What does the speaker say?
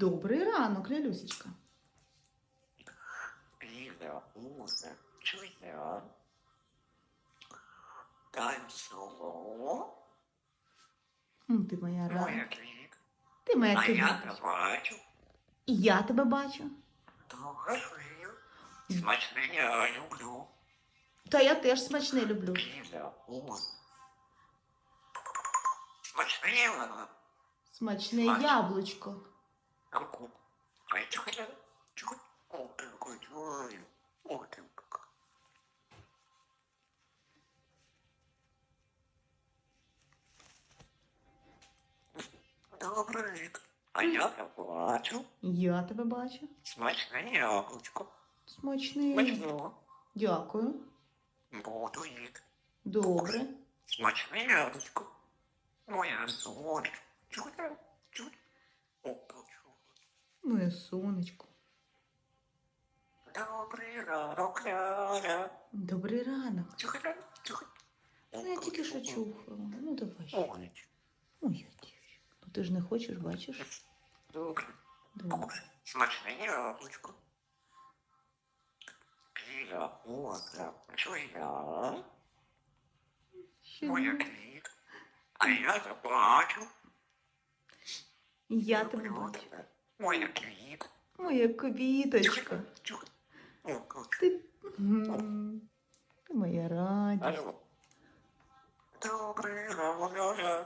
Добрий ранок, Лялюсечка. Танцювало. Ти моя Моя рада. Ти моя А я квіточка. бачу. І я тебе бачу. Смачне я люблю. Та я теж смачне люблю. Смачне яблучко. Рік. А я не бачу. Я тебе бачу. Смачне яблучко. Смачне. Смачно. Дякую. Буду їх. Добре. Смачне яблучко. Моя сонечко. Чути? Чути? О, почув. Моє сонечко. Добрий ранок, Ляля. Добрий ранок. Чухай, чухай. Ну, я тільки що чухала. Ну давай. Сонечко. Моя дівчинка. Ну ти ж не хочеш, бачиш? Добре. Добре. Смачне яблучко. Кіля, оса, чуя. Ще Моя ні. квіт. А я заплачу. Я тебе Люблю бачу. Моя квітка. Моя квіточка. Ти, моя радість. Ляля.